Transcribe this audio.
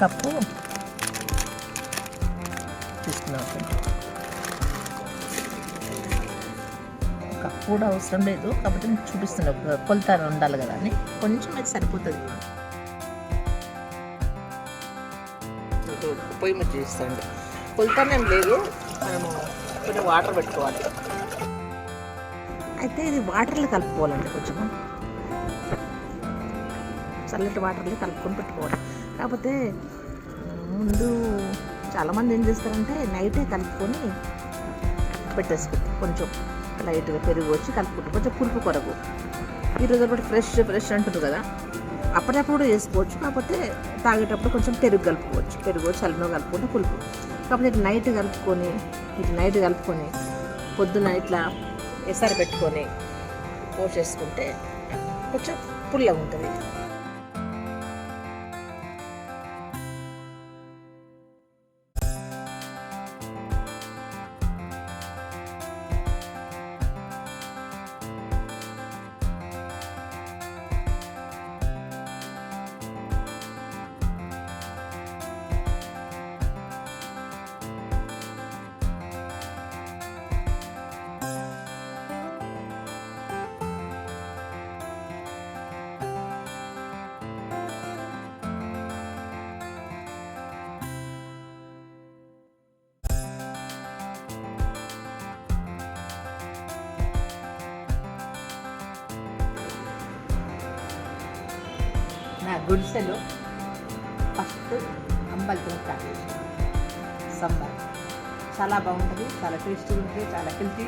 Cup తీసుకున్నాం cup కూడా అవసరం లేదు కాకపోతే నేను చూపిస్తున్నా. ఒక కొలత ఉండాలి కదా అని. కొంచెం అయితే సరిపోతుంది. పొయ్యి మీద చేస్తాండి కొలతనేం లేదు మనము కొంచెం వాటర్ పెట్టుకోవాలి. అయితే ఇది వాటర్లో కలుపుకోవాలండి కొంచెం. చల్లటి వాటర్లో కలుపుకొని పెట్టుకోవాలి. కాకపోతే ముందు చాలామంది ఏం చేస్తారంటే నైటే కలుపుకొని పెట్టేసుకుంటారు. కొంచెం లైట్గా పెరుగు వచ్చి కలుపుకుంటారు. కొంచెం పులుపు కొరకు. ఈరోజు ఒకటి ఫ్రెష్ ఫ్రెష్ అంటుంది కదా. అప్పటికప్పుడు కూడా చేసుకోవచ్చు కాకపోతే తాగేటప్పుడు కొంచెం పెరుగు కలుపుకోవచ్చు. పెరుగు చల్లనో కలుపుకుంటే పులుపు. కాకపోతే ఇట్లా నైట్ కలుపుకొని ఇటు నైట్ కలుపుకొని పొద్దున ఇట్లా ఎసరు పెట్టుకొని పోసేసుకుంటే కొంచెం పుల్లగా ఉంటుంది గుడిసెలో ఫస్ట్ అంబలితో స్టార్ట్ చేసాం సంబర్. చాలా బాగుంటుంది చాలా టేస్టీ ఉంటుంది చాలా హెల్తీ.